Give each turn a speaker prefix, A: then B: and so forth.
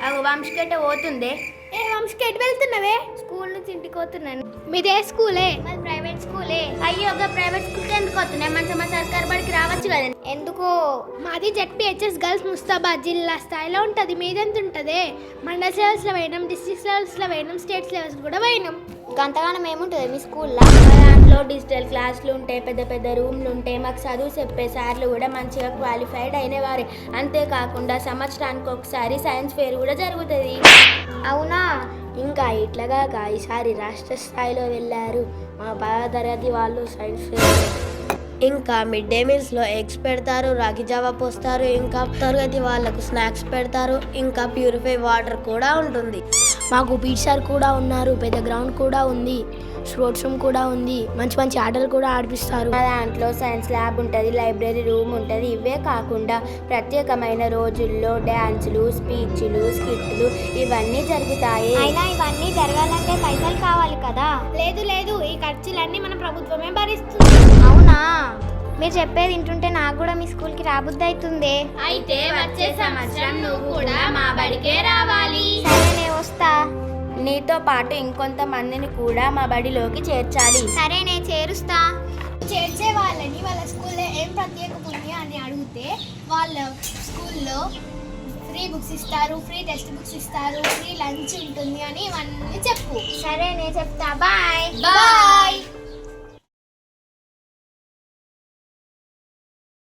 A: వంశకెట్ట పోతుందే.
B: ఏ వంశకి ఎటు వెళ్తున్నావే?
A: స్కూల్ నుంచి ఇంటికి పోతున్నాను.
B: మీదే స్కూలే?
A: మాది ప్రైవేట్ స్కూలే. అయ్యో ఒక ప్రైవేట్ స్కూల్కి ఎందుకు వస్తున్నాయి మంచిగా మా సర్కార్ బడికి రావచ్చు కదా. ఎందుకో?
B: మాది జెడ్పిహెచ్ఎస్ గర్ల్స్ ముస్తాబాద్ జిల్లా స్థాయిలో ఉంటుంది. మీదెంత ఉంటుంది? మండల లెవెల్స్లో పోయినాం డిస్ట్రిక్ట్ లెవెల్స్లో పోయినాం స్టేట్స్ లెవెల్స్ కూడా పోయినాం.
A: గంతగానం ఏముంటుంది? మీ స్కూల్లో? దాంట్లో డిజిటల్ క్లాసులు ఉంటాయి పెద్ద పెద్ద రూమ్లు ఉంటాయి. మాకు చదువు చెప్పే సార్లు కూడా మంచిగా క్వాలిఫైడ్ అయినవారే. అంతేకాకుండా సంవత్సరానికి ఒకసారి సైన్స్ ఫేర్ కూడా జరుగుతుంది. అవునా? ఇంకా ఇట్లాగాక ఈసారి రాష్ట్ర స్థాయిలో వెళ్ళారు. మా పదో తరగతి వాళ్ళు సైన్స్ ఫేర్
C: ఇంకా మిడ్ డే మీల్స్లో ఎగ్స్ పెడతారు రాగి జావా పోస్తారు ఇంకా తరగతి వాళ్ళకు స్నాక్స్ పెడతారు ఇంకా ప్యూరిఫై వాటర్ కూడా ఉంటుంది. మాకు పీట్ సార్ కూడా ఉన్నారు పెద్ద గ్రౌండ్ కూడా ఉంది స్పోర్ట్స్ రూమ్ కూడా ఉంది మంచి మంచి ఆటలు కూడా ఆడిపిస్తారు.
A: మా దాంట్లో సైన్స్ ల్యాబ్ ఉంటుంది లైబ్రరీ రూమ్ ఉంటుంది ఇవే కాకుండా ప్రత్యేకమైన రోజుల్లో డ్యాన్సులు స్పీచ్లు స్కిట్లు ఇవన్నీ జరుగుతాయి.
D: అయినా ఇవన్నీ జరగాలంటే పైసలు కావాలి కదా?
B: లేదు లేదు ఈ ఖర్చులన్నీ మన ప్రభుత్వమే భరిస్తుంది.
D: అవునా? మీరు చెప్పేది వింటుంటే నాకు కూడా మీ స్కూల్కి రాబుద్ది అవుతుంది
A: అయితే వచ్చే సంవత్సరం నువ్వు కూడా మా బడికే రావాలి.
D: సరే నేను వస్తా.
A: నీతో పాటు ఇంకొంతమందిని కూడా మా బడిలోకి చేర్చాలి.
D: సరే నేను చేరుస్తా.
B: చేర్చే వాళ్ళని వాళ్ళ స్కూల్లో ఏం ప్రత్యేకత ఉంది అని అడిగితే వాళ్ళ స్కూల్లో ఫ్రీ బుక్స్ ఇస్తారు ఫ్రీ టెక్స్ట్ బుక్స్ ఇస్తారు ఫ్రీ లంచ్ ఉంటుంది అని ఇవన్నీ చెప్పు.
D: సరే నేను చెప్తా. బాయ్.
B: బాయ్.